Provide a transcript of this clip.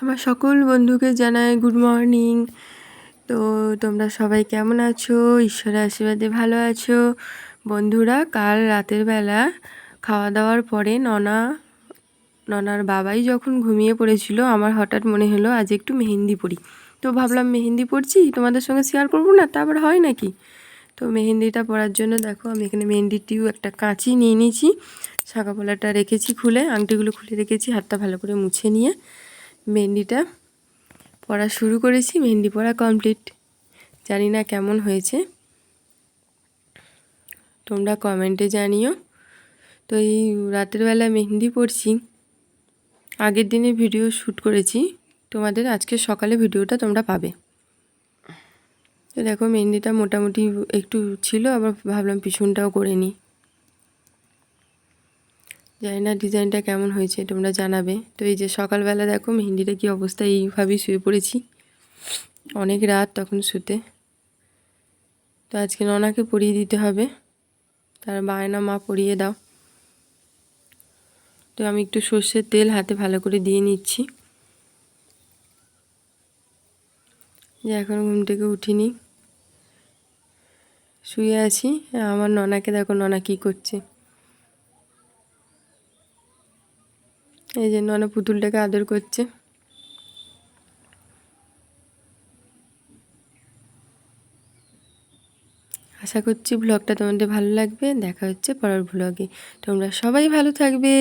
আমার সকল বন্ধুকে জানাই গুড মর্নিং তো তোমরা সবাই কেমন আছো? ঈশ্বরের আশীর্বাদে ভালো আছো? বন্ধুরা, কাল রাতের বেলা খাওয়া দাওয়ার পরে ননা, ননার বাবাই যখন ঘুমিয়ে পড়েছিল, আমার হঠাৎ মনে হলো আজ একটু মেহেন্দি পড়ি তো ভাবলাম মেহেন্দি পড়ছি তোমাদের সঙ্গে শেয়ার করব না? তা আবার হয় নাকি? তো মেহেন্দিটা পরার জন্য দেখো, আমি এখানে মেহেন্দিটিও একটা কাঁচি নিয়ে নিয়েছি শাঁকা রেখেছি খুলে, আংটিগুলো খুলে রেখেছি, হাতটা ভালো করে মুছে নিয়ে। মেহেন্দিটা পড়া শুরু করেছি, মেহেন্দি পড়া কমপ্লিট জানি না কেমন হয়েছে। তোমরা কমেন্টে জানিও। তো এই রাতের বেলা মেহেন্দি পড়ছি। আগের দিনে ভিডিও শ্যুট করেছি। তোমাদের আজকে সকালে ভিডিওটা তোমরা পাবে। তো দেখো, মেহেন্দিটা মোটামুটি একটু ছিল, আবার ভাবলাম পিছনটাও করে নিই। জানি না ডিজাইনটা কেমন হয়েছে, তোমরা জানাবে। তো এই যে সকালবেলা দেখো মেহেন্দিটা কী অবস্থা, এইভাবেই শুয়ে পড়েছি। অনেক রাত তখন শুতে। তো আজকে ননাকে পরিয়ে দিতে হবে। তার বায়না মা পরিয়ে দাও। তো আমি একটু সর্ষের তেল হাতে ভালো করে দিয়ে নিচ্ছি। যে এখন ঘুম থেকে উঠিনি। শুয়ে আছি। আমার ননাকে দেখো ননা কী করছে। এই জন্য অনেক পুতুলটাকে আদর করছে। আশা করছি ব্লগটা তোমাদের ভালো লাগবে। দেখা হচ্ছে পরের ব্লগে। তোমরা সবাই ভালো থাকবে।